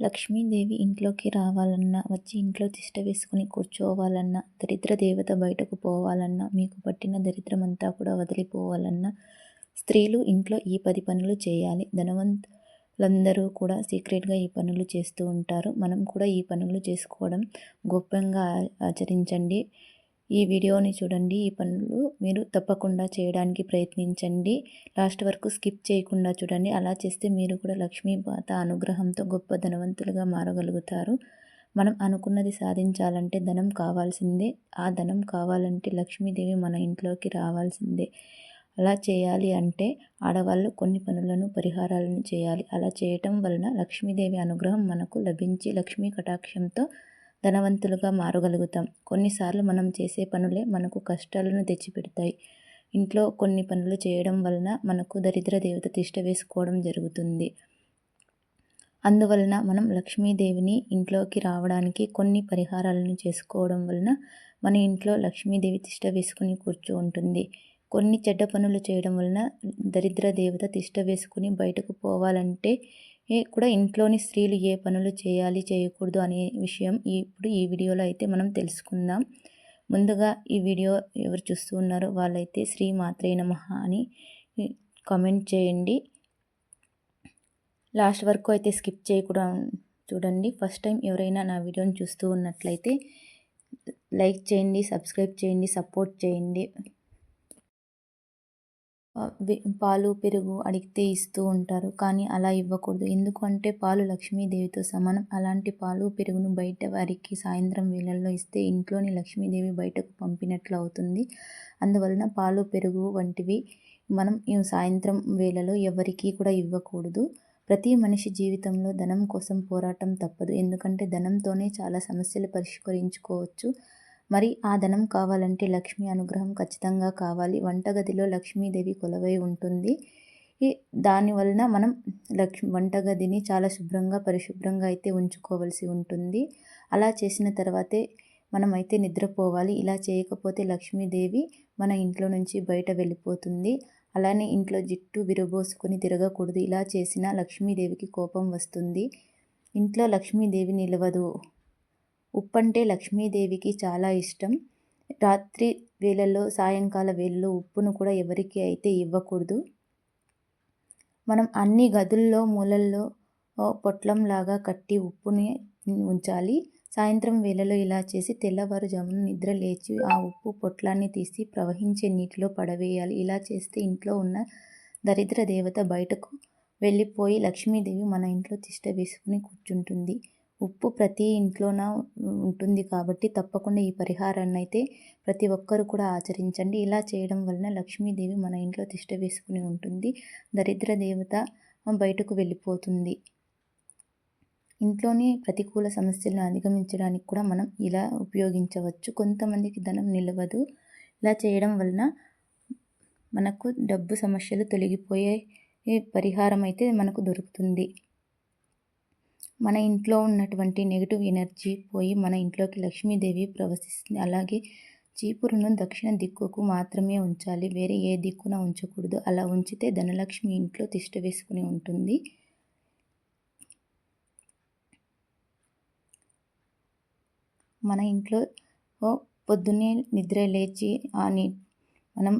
లక్ష్మీదేవి ఇంట్లోకి రావాలన్నా వచ్చి ఇంట్లో తిష్ట వేసుకుని కూర్చోవాలన్నా దరిద్ర దేవత బయటకు పోవాలన్నా మీకు పట్టిన దరిద్రమంతా కూడా వదిలిపోవాలన్నా స్త్రీలు ఇంట్లో ఈ పది పనులు చేయాలి. ధనవంతులందరూ కూడా సీక్రెట్గా ఈ పనులు చేస్తూ ఉంటారు. మనం కూడా ఈ పనులు చేసుకోవడం గొప్పంగా ఆచరించండి. ఈ వీడియోని చూడండి. ఈ పనులు మీరు తప్పకుండా చేయడానికి ప్రయత్నించండి. లాస్ట్ వరకు స్కిప్ చేయకుండా చూడండి. అలా చేస్తే మీరు కూడా లక్ష్మీపాత అనుగ్రహంతో గొప్ప ధనవంతులుగా మారగలుగుతారు. మనం అనుకున్నది సాధించాలంటే ధనం కావాల్సిందే. ఆ ధనం కావాలంటే లక్ష్మీదేవి మన ఇంట్లోకి రావాల్సిందే. అలా చేయాలి అంటే ఆడవాళ్ళు కొన్ని పనులను పరిహారాలను చేయాలి. అలా చేయటం వలన లక్ష్మీదేవి అనుగ్రహం మనకు లభించి లక్ష్మీ కటాక్షంతో ధనవంతులుగా మారగలుగుతాం. కొన్నిసార్లు మనం చేసే పనులే మనకు కష్టాలను తెచ్చిపెడతాయి. ఇంట్లో కొన్ని పనులు చేయడం వలన మనకు దరిద్ర దేవత తిష్ట వేసుకోవడం జరుగుతుంది. అందువలన మనం లక్ష్మీదేవిని ఇంట్లోకి రావడానికి కొన్ని పరిహారాలను చేసుకోవడం వలన మన ఇంట్లో లక్ష్మీదేవి తిష్ట వేసుకుని కూర్చో ఉంటుంది. కొన్ని చెడ్డ పనులు చేయడం వలన దరిద్ర దేవత తిష్ట వేసుకుని బయటకు పోవాలంటే కూడా ఇంట్లోని స్త్రీలు ఏ పనులు చేయాలి చేయకూడదు అనే విషయం ఇప్పుడు ఈ వీడియోలో అయితే మనం తెలుసుకుందాం. ముందుగా ఈ వీడియో ఎవరు చూస్తూ ఉన్నారో వాళ్ళైతే శ్రీ మాత్రే నమ అని కామెంట్ చేయండి. లాస్ట్ వరకు అయితే స్కిప్ చేయకుండా చూడండి. ఫస్ట్ టైం ఎవరైనా నా వీడియోని చూస్తూ ఉన్నట్లయితే లైక్ చేయండి సబ్స్క్రైబ్ చేయండి సపోర్ట్ చేయండి. పాలు పెరుగు అడిగితే ఇస్తూ ఉంటారు. కానీ అలా ఇవ్వకూడదు. ఎందుకంటే పాలు లక్ష్మీదేవితో సమానం. అలాంటి పాలు పెరుగును బయట వారికి సాయంత్రం వేళల్లో ఇస్తే ఇంట్లోని లక్ష్మీదేవి బయటకు పంపినట్లు అవుతుంది. అందువలన పాలు పెరుగు వంటివి మనం సాయంత్రం వేళలో ఎవరికీ కూడా ఇవ్వకూడదు. ప్రతి మనిషి జీవితంలో ధనం కోసం పోరాటం తప్పదు. ఎందుకంటే ధనంతోనే చాలా సమస్యలు పరిష్కరించుకోవచ్చు. మరి ఆ ధనం కావాలంటే లక్ష్మీ అనుగ్రహం ఖచ్చితంగా కావాలి. వంటగదిలో లక్ష్మీదేవి కొలవై ఉంటుంది. దానివలన మనం లక్ష్మి వంటగదిని చాలా శుభ్రంగా పరిశుభ్రంగా అయితే ఉంచుకోవాల్సి ఉంటుంది. అలా చేసిన తర్వాతే మనమైతే నిద్రపోవాలి. ఇలా చేయకపోతే లక్ష్మీదేవి మన ఇంట్లో నుంచి బయట వెళ్ళిపోతుంది. అలానే ఇంట్లో జిట్టు విరబోసుకొని తిరగకూడదు. ఇలా చేసిన లక్ష్మీదేవికి కోపం వస్తుంది. ఇంట్లో లక్ష్మీదేవి నిలవదు. ఉప్పు అంటే లక్ష్మీదేవికి చాలా ఇష్టం. రాత్రి వేళల్లో సాయంకాల వేళల్లో ఉప్పును కూడా ఎవరికి అయితే ఇవ్వకూడదు. మనం అన్ని గదుల్లో మూలల్లో పొట్లంలాగా కట్టి ఉప్పుని ఉంచాలి. సాయంత్రం వేళలో ఇలా చేసి తెల్లవారుజామున నిద్ర లేచి ఆ ఉప్పు పొట్లాన్ని తీసి ప్రవహించే నీటిలో పడవేయాలి. ఇలా చేస్తే ఇంట్లో ఉన్న దరిద్ర దేవత బయటకు వెళ్ళిపోయి లక్ష్మీదేవి మన ఇంట్లో తిష్ట వేసుకుని కూర్చుంటుంది. ఉప్పు ప్రతి ఇంట్లోన ఉంటుంది కాబట్టి తప్పకుండా ఈ పరిహారాన్ని అయితే ప్రతి ఒక్కరు కూడా ఆచరించండి. ఇలా చేయడం వలన లక్ష్మీదేవి మన ఇంట్లో తిష్ట వేసుకుని ఉంటుంది. దరిద్ర దేవత బయటకు వెళ్ళిపోతుంది. ఇంట్లోని ప్రతికూల సమస్యలను అధిగమించడానికి కూడా మనం ఇలా ఉపయోగించవచ్చు. కొంతమందికి ధనం నిలవదు. ఇలా చేయడం వలన మనకు డబ్బు సమస్యలు తొలగిపోయే పరిహారం అయితే మనకు దొరుకుతుంది. మన ఇంట్లో ఉన్నటువంటి నెగిటివ్ ఎనర్జీ పోయి మన ఇంట్లోకి లక్ష్మీదేవి ప్రవశిస్తుంది. అలాగే చీపురును దక్షిణ దిక్కుకు మాత్రమే ఉంచాలి. వేరే ఏ దిక్కున ఉంచకూడదు. అలా ఉంచితే ధనలక్ష్మి ఇంట్లో తిష్ట వేసుకుని ఉంటుంది. మన ఇంట్లో పొద్దున్నే నిద్ర లేచి అని మనం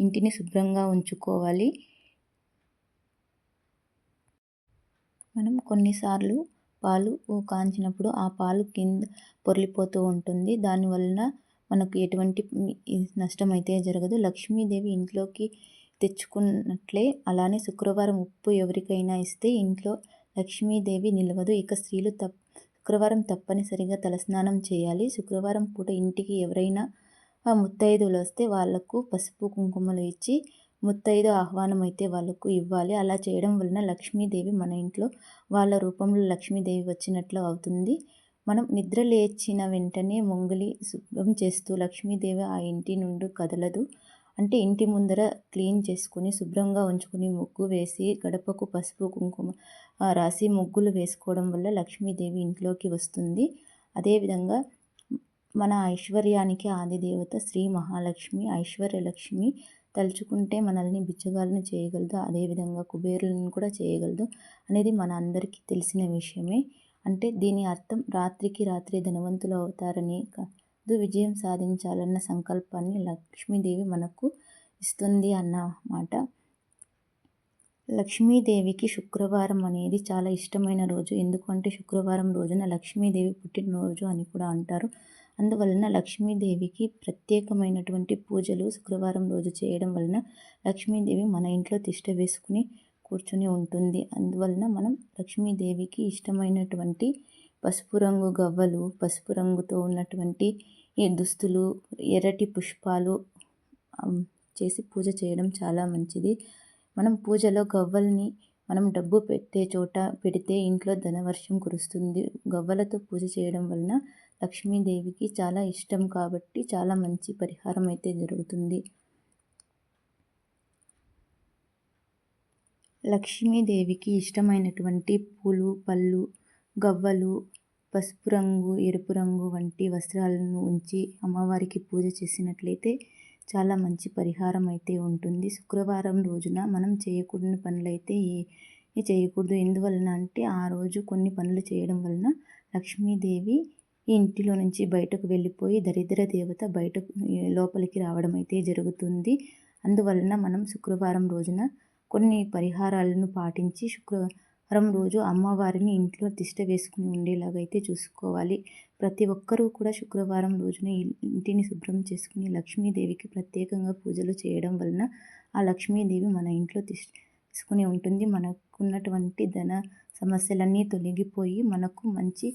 ఇంటిని శుభ్రంగా ఉంచుకోవాలి. మనం కొన్నిసార్లు పాలు కాంచినప్పుడు ఆ పాలు కింద పొర్లిపోతూ ఉంటుంది. దానివలన మనకు ఎటువంటి నష్టం అయితే జరగదు. లక్ష్మీదేవి ఇంట్లోకి తెచ్చుకున్నట్లే అలానే శుక్రవారం ఉప్పు ఎవరికైనా ఇస్తే ఇంట్లో లక్ష్మీదేవి నిలవదు. ఇక స్త్రీలు తప్ శుక్రవారం తప్పనిసరిగా తలస్నానం చేయాలి. శుక్రవారం పూట ఇంటికి ఎవరైనా ముత్తైదువులు వస్తే వాళ్ళకు పసుపు కుంకుమలు ఇచ్చి ముత్తైదు ఆహ్వానం అయితే వాళ్ళకు ఇవ్వాలి. అలా చేయడం వలన లక్ష్మీదేవి మన ఇంట్లో వాళ్ళ రూపంలో లక్ష్మీదేవి వచ్చినట్లు అవుతుంది. మనం నిద్ర లేచిన వెంటనే మొంగలి శుభ్రం చేస్తూ లక్ష్మీదేవి ఆ ఇంటి నుండి కదలదు. అంటే ఇంటి ముందర క్లీన్ చేసుకుని శుభ్రంగా ఉంచుకుని ముగ్గు వేసి గడపకు పసుపు కుంకుమ రాసి ముగ్గులు వేసుకోవడం వల్ల లక్ష్మీదేవి ఇంట్లోకి వస్తుంది. అదేవిధంగా మన ఐశ్వర్యానికి ఆదిదేవత శ్రీ మహాలక్ష్మి ఐశ్వర్యలక్ష్మి తలుచుకుంటే మనల్ని బిచ్చగాలను చేయగలదు అదేవిధంగా కుబేరులను కూడా చేయగలదు అనేది మన అందరికీ తెలిసిన విషయమే. అంటే దీని అర్థం రాత్రికి రాత్రి ధనవంతులు అవుతారని కాదు విజయం సాధించాలన్న సంకల్పాన్ని లక్ష్మీదేవి మనకు ఇస్తుంది అన్నమాట లక్ష్మీదేవికి శుక్రవారం అనేది చాలా ఇష్టమైన రోజు. ఎందుకంటే శుక్రవారం రోజున లక్ష్మీదేవి పుట్టినరోజు అని కూడా అంటారు. అందువలన లక్ష్మీదేవికి ప్రత్యేకమైనటువంటి పూజలు శుక్రవారం రోజు చేయడం వలన లక్ష్మీదేవి మన ఇంట్లో తిష్ట వేసుకుని కూర్చుని ఉంటుంది. అందువలన మనం లక్ష్మీదేవికి ఇష్టమైనటువంటి పసుపు రంగు గవ్వలు పసుపు రంగుతో ఉన్నటువంటి ఈ దుస్తులు ఎర్రటి పుష్పాలు చేసి పూజ చేయడం చాలా మంచిది. మనం పూజలో గవ్వల్ని మనం డబ్బు పెట్టే చోట పెడితే ఇంట్లో ధనవర్షం కురుస్తుంది. గవ్వలతో పూజ చేయడం వలన లక్ష్మీదేవికి చాలా ఇష్టం కాబట్టి చాలా మంచి పరిహారం అయితే జరుగుతుంది. లక్ష్మీదేవికి ఇష్టమైనటువంటి పూలు పళ్ళు గవ్వలు పసుపు రంగు ఎరుపు రంగు వంటి వస్త్రాలను ఉంచి అమ్మవారికి పూజ చేసినట్లయితే చాలా మంచి పరిహారం అయితే ఉంటుంది. శుక్రవారం రోజున మనం చేయకూడని పనులైతే ఏ చేయకూడదు. ఎందువలన అంటే ఆ రోజు కొన్ని పనులు చేయడం వలన లక్ష్మీదేవి ఈ ఇంటిలో నుంచి బయటకు వెళ్ళిపోయి దరిద్ర దేవత బయటకు లోపలికి రావడం అయితే జరుగుతుంది. అందువలన మనం శుక్రవారం రోజున కొన్ని పరిహారాలను పాటించి వారం రోజు అమ్మవారిని ఇంట్లో తిష్ట వేసుకుని ఉండేలాగా అయితే చూసుకోవాలి. ప్రతి ఒక్కరూ కూడా శుక్రవారం రోజున ఇంటిని శుభ్రం చేసుకుని లక్ష్మీదేవికి ప్రత్యేకంగా పూజలు చేయడం వలన ఆ లక్ష్మీదేవి మన ఇంట్లో తీసుకుని ఉంటుంది. మనకున్నటువంటి ధన సమస్యలన్నీ తొలగిపోయి మనకు మంచి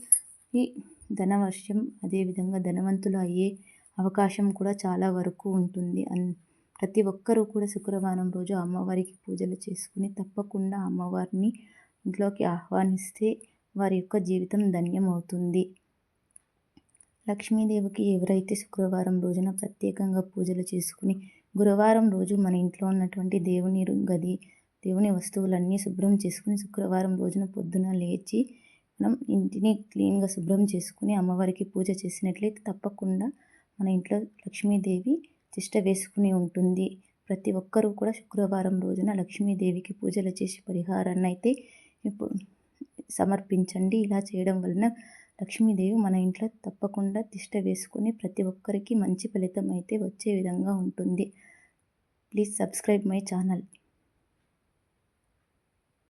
ధనవర్షం అదేవిధంగా ధనవంతులు అయ్యే అవకాశం కూడా చాలా వరకు ఉంటుంది. అన్ ప్రతి ఒక్కరూ కూడా శుక్రవారం రోజు అమ్మవారికి పూజలు చేసుకుని తప్పకుండా అమ్మవారిని ఇంట్లోకి ఆహ్వానిస్తే వారి యొక్క జీవితం ధన్యమవుతుంది. లక్ష్మీదేవికి ఎవరైతే శుక్రవారం రోజున ప్రత్యేకంగా పూజలు చేసుకుని గురువారం రోజు మన ఇంట్లో ఉన్నటువంటి దేవుని గది దేవుని వస్తువులన్నీ శుభ్రం చేసుకుని శుక్రవారం రోజున పొద్దున లేచి మనం ఇంటిని క్లీన్గా శుభ్రం చేసుకుని అమ్మవారికి పూజ చేసినట్లయితే తప్పకుండా మన ఇంట్లో లక్ష్మీదేవి తిష్ట వేసుకుని ఉంటుంది. ప్రతి ఒక్కరూ కూడా శుక్రవారం రోజున లక్ష్మీదేవికి పూజలు చేసి పరిహారాన్ని అయితే సమర్పించండి. ఇలా చేయడం వలన లక్ష్మీదేవి మన ఇంట్లో తప్పకుండా తిష్ట వేసుకుని ప్రతి ఒక్కరికి మంచి ఫలితం అయితే వచ్చే విధంగా ఉంటుంది. Please subscribe my channel.